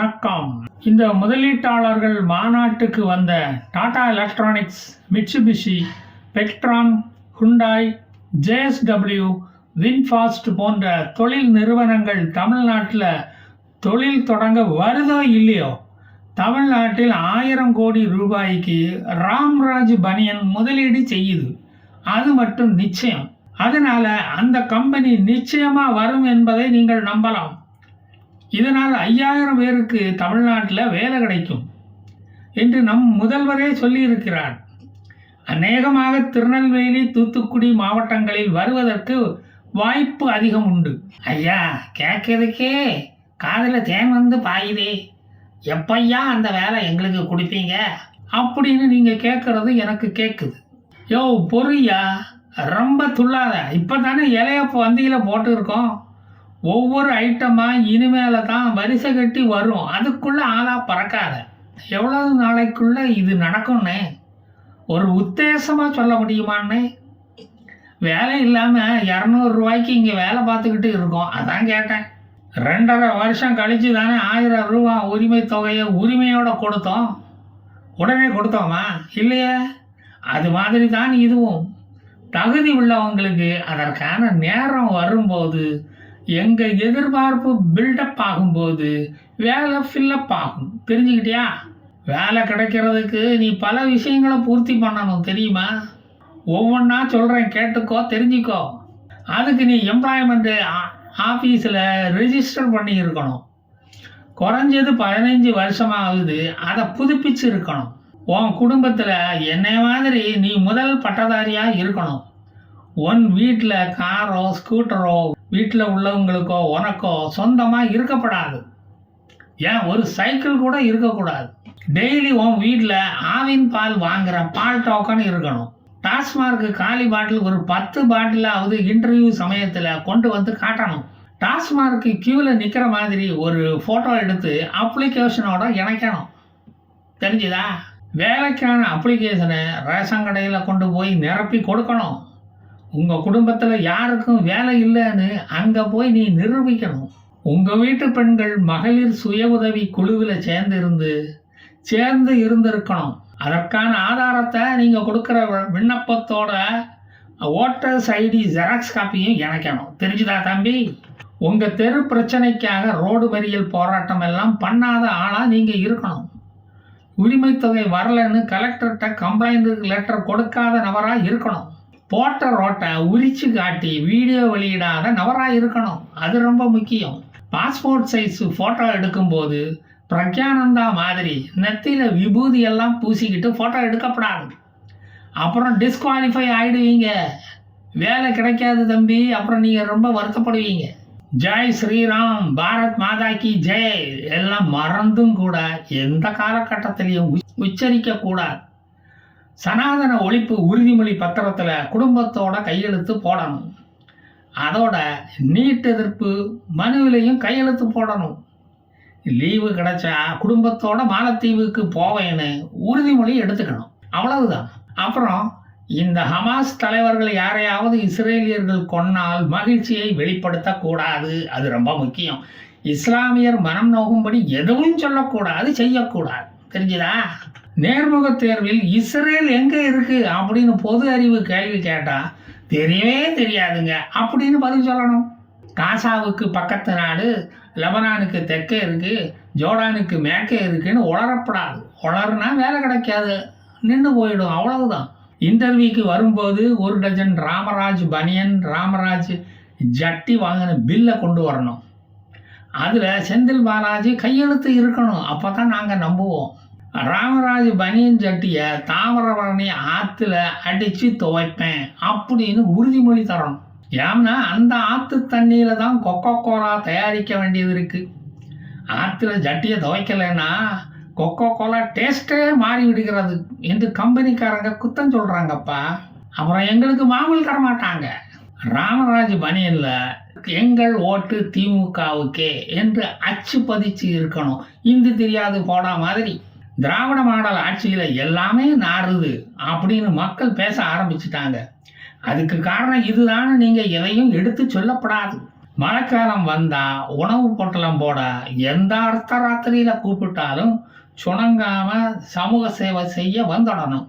வணக்கம். இந்த முதலீட்டாளர்கள் மாநாட்டுக்கு வந்த Tata electronics Mitsubishi Pegatron Hyundai JSW VinFast போன்ற தொழில் நிறுவனங்கள் தமிழ்நாட்டில் தொழில் தொடங்க வருதோ இல்லையோ? தமிழ்நாட்டில் ஆயிரம் கோடி ரூபாய்க்கு ராம்ராஜ் பனியன் முதலீடு செய்யுது. அது மட்டும் நிச்சயம். அதனால அந்த கம்பெனி நிச்சயமா வரும் என்பதை நீங்கள் நம்பலாம். இதனால் ஐயாயிரம் பேருக்கு தமிழ்நாட்டில் வேலை கிடைக்கும் என்று நம் முதல்வரே சொல்லியிருக்கிறார். அநேகமாக திருநெல்வேலி தூத்துக்குடி மாவட்டங்களில் வருவதற்கு வாய்ப்பு அதிகம் உண்டு. ஐயா கேட்கறதுக்கே காதில் தேன் வந்து பாயுதே. எப்பையா அந்த வேலை எங்களுக்கு கொடுப்பீங்க? அப்படின்னு நீங்கள் கேட்குறது எனக்கு கேட்குது. யோ பொறியா ரொம்ப துள்ளாத. இப்போ தானே இலையப்போ வந்தியில் போட்டுருக்கோம். ஒவ்வொரு ஐட்டமாக இனிமேல தான் வரிசை கட்டி வரும். அதுக்குள்ளே ஆளாக பறக்காத. எவ்வளவு நாளைக்குள்ளே இது நடக்கும்னு ஒரு உத்தேசமாக சொல்ல முடியுமாண்ணே வேலை இல்லாமல் இரநூறுவாய்க்கு இங்கே வேலை பார்த்துக்கிட்டு இருக்கோம். அதான் கேட்டேன். ரெண்டரை வருஷம் கழிச்சு தானே ஆயிரம் ரூபா உரிமை தொகையை உரிமையோடு கொடுத்தோம். உடனே கொடுத்தோமா? இல்லையே. அது மாதிரி தான் இதுவும். தகுதி உள்ளவங்களுக்கு அதற்கான நேரம் வரும்போது எங்கள் எதிர்பார்ப்பு பில்டப் ஆகும்போது வேலை ஃபில்லப் ஆகும். தெரிஞ்சுக்கிட்டியா? வேலை கிடைக்கிறதுக்கு நீ பல விஷயங்களை பூர்த்தி பண்ணணும் தெரியுமா? ஒவ்வொன்றா சொல்கிறேன் கேட்டுக்கோ தெரிஞ்சுக்கோ. அதுக்கு நீ எம்ப்ளாய்மெண்ட்டு ஆஃபீஸில் ரிஜிஸ்டர் பண்ணி இருக்கணும் குறைஞ்சது பதினஞ்சு வருஷமாகுது அதை புதுப்பிச்சு இருக்கணும் உன் குடும்பத்தில் என்னை மாதிரி நீ முதல் பட்டதாரியாக இருக்கணும். உன் வீட்டில் காரோ ஸ்கூட்டரோ வீட்டில் உள்ளவங்களுக்கோ உனக்கோ சொந்தமாக இருக்கப்படாது. ஏன்? ஒரு சைக்கிள் கூட இருக்கக்கூடாது. டெய்லி உன் வீட்டில் ஆவின் பால் வாங்குற பால் டோக்கன் இருக்கணும். டாஸ்மார்க்கு காலி பாட்டில் ஒரு பத்து பாட்டிலாவது இன்டர்வியூ சமயத்தில் கொண்டு வந்து காட்டணும். டாஸ்மார்க்கு கியூவில் நிற்கிற மாதிரி ஒரு ஃபோட்டோ எடுத்து அப்ளிகேஷனோட இணைக்கணும். தெரிஞ்சுதா? வேலைக்கான அப்ளிகேஷனை ரேஷன் கடையில் கொண்டு போய் நிரப்பி கொடுக்கணும். உங்கள் குடும்பத்தில் யாருக்கும் வேலை இல்லைன்னு அங்கே போய் நீ நிரூபிக்கணும். உங்கள் வீட்டு பெண்கள் மகளிர் சுய உதவி குழுவில் சேர்ந்து இருந்து சேர்ந்து இருந்திருக்கணும். அதற்கான ஆதாரத்தை நீங்கள் கொடுக்குற விண்ணப்பத்தோட ஓட்டர்ஸ் ஐடி ஜெராக்ஸ் காப்பியும் இணைக்கணும். தெரிஞ்சுதா தம்பி? உங்கள் தெரு பிரச்சனைக்காக ரோடு மறியல் போராட்டம் எல்லாம் பண்ணாத ஆளாக நீங்கள் இருக்கணும். உரிமை தொகை வரலன்னு கலெக்டர்கிட்ட கம்ப்ளைண்ட் லெட்டர் கொடுக்காத நபராக இருக்கணும். போட்ட ரோட்டை உரிச்சு காட்டி வீடியோ வெளியிடாத நபராக இருக்கணும். அது ரொம்ப முக்கியம். பாஸ்போர்ட் சைஸ் ஃபோட்டோ எடுக்கும்போது பிரக்யானந்தா மாதிரி நெத்தியில் விபூதி எல்லாம் பூசிக்கிட்டு ஃபோட்டோ எடுக்கப்படாது. அப்புறம் டிஸ்குவாலிஃபை ஆகிடுவீங்க வேலை கிடைக்காது தம்பி. அப்புறம் நீங்கள் ரொம்ப வருத்தப்படுவீங்க. ஜெய் ஸ்ரீராம் பாரத் மாதா கி ஜெய். எல்லாம் மறந்தும் கூட எந்த காலகட்டத்திலையும் உச்சரிக்கக்கூடாது சனாதன ஒழிப்பு உறுதிமொழி பத்திரத்தில் குடும்பத்தோட கையெழுத்து போடணும். அதோட நீட் எதிர்ப்பு மனுவிலையும் கையெழுத்து போடணும். லீவு கிடைச்சா குடும்பத்தோட மாலத்தீவுக்கு போவேன்னு உறுதிமொழி எடுத்துக்கணும். அவ்வளவுதான். அப்புறம் இந்த ஹமாஸ் தலைவர்கள் யாரையாவது இஸ்ரேலியர்கள் கொன்னால் மகிழ்ச்சியை வெளிப்படுத்தக்கூடாது அது ரொம்ப முக்கியம். இஸ்லாமியர் மனம் நோகும்படி எதுவும் சொல்லக்கூடாது செய்யக்கூடாது. தெரிஞ்சுதா? நேர்முக தேர்வில் இஸ்ரேல் எங்கே இருக்குது அப்படின்னு பொது அறிவு கேள்வி கேட்டால் தெரியவே தெரியாதுங்க. அப்படின்னு பதில் சொல்லணும். காசாவுக்கு பக்கத்து நாடு லெபனானுக்கு தெற்கே இருக்குது ஜோர்டானுக்கு மேற்கே இருக்குன்னு உளரப்படாது உளறுனா வேலை கிடைக்காது. நின்று போயிடும். அவ்வளவுதான். இன்டர்வியூக்கு வரும்போது ஒரு டஜன் ராமராஜ் பனியன் ராமராஜ் ஜட்டி வாங்கின பில்லை கொண்டு வரணும். அதில் செந்தில் பாலாஜி கையெழுத்து இருக்கணும். அப்போ தான் நாங்கள் நம்புவோம். ராமராஜ் பனியன் சட்டியை தாமிரபரணி ஆற்றுல அடித்து துவைப்பேன் அப்படின்னு உறுதிமொழி தரணும். ஏன்னா அந்த ஆற்று தண்ணியில் தான் கொக்கோ கோலா தயாரிக்க வேண்டியது இருக்குது ஆற்றுல சட்டியை துவைக்கலைன்னா கொக்கோ கோலா டேஸ்ட்டே மாறி விடுகிறது என்று கம்பெனிக்காரங்க குத்தம் சொல்கிறாங்கப்பா அப்புறம் எங்களுக்கு மாமூல் தர மாட்டாங்க ராமராஜ் பனியனில் எங்கள் ஓட்டு திமுகவுக்கே என்று அச்சு பதிச்சு இருக்கணும். இந்து தெரியாது போடா மாதிரி. திராவிட மாடல் ஆட்சியில் எல்லாமே நாறுது அப்படின்னு மக்கள் பேச ஆரம்பிச்சிட்டாங்க. அதுக்கு காரணம் இதுதான் நீங்கள் எதையும் எடுத்து சொல்லப்படாது. மழைக்காலம் வந்தால் உணவு பொட்டலம் போட எந்த அர்த்த ராத்திரியில் கூப்பிட்டாலும் சுணங்காமல் சமூக சேவை செய்ய வந்துடணும்.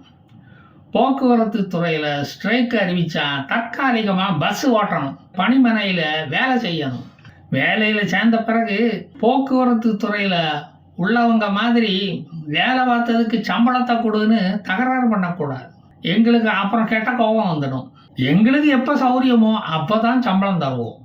போக்குவரத்து துறையில் ஸ்ட்ரைக் அறிவிச்சா தற்காலிகமாக பஸ் ஓட்டணும். பணிமனையில் வேலை செய்யணும். வேலையில் சேர்ந்த பிறகு போக்குவரத்து துறையில் உள்ளவங்க மாதிரி வேலை பார்த்ததுக்கு சம்பளத்தை கொடுன்னு தகராறு பண்ணக்கூடாது. எங்களுக்கு அப்புறம் கேட்ட கோபம் வந்துடும். எங்களுக்கு எப்போ சௌரியமோ அப்போ தான் சம்பளம் தருவோம்.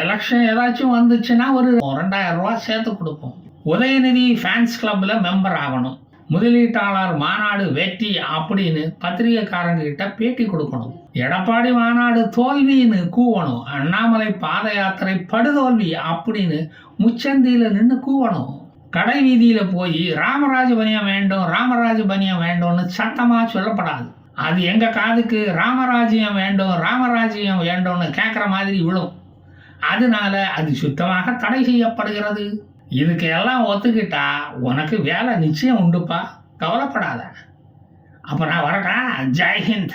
எலெக்ஷன் ஏதாச்சும் வந்துச்சுன்னா ஒரு ரெண்டாயிரம் ரூபா சேர்த்து கொடுப்போம். உதயநிதி ஃபேன்ஸ் கிளப்பில் மெம்பர் ஆகணும். முதலீட்டாளர் மாநாடு வெற்றி அப்படின்னு பத்திரிகைக்காரங்க கிட்ட பேட்டி கொடுக்கணும். எடப்பாடி மாநாடு தோல்வின்னு கூவணும். அண்ணாமலை பாத யாத்திரை படுதோல்வி அப்படின்னு முச்சந்தியில் நின்று கூவணும். கடை வீதியில் போய் ராமராஜ பனியம் வேண்டும் ராமராஜ பனியம் வேண்டும்னு சத்தமாக சொல்லப்படாது. அது எங்கள் காதுக்கு ராமராஜ்யம் வேண்டும் ராமராஜ்யம் வேண்டும்னு கேட்குற மாதிரி விழும். அதனால அது சுத்தமாக தடை செய்யப்படுகிறது. இதுக்கு எல்லாம் ஒத்துக்கிட்டா உனக்கு வேலை நிச்சயம் உண்டுப்பா. கவலைப்படாத. அப்போ நான் வரட்டா? ஜெய்ஹிந்த்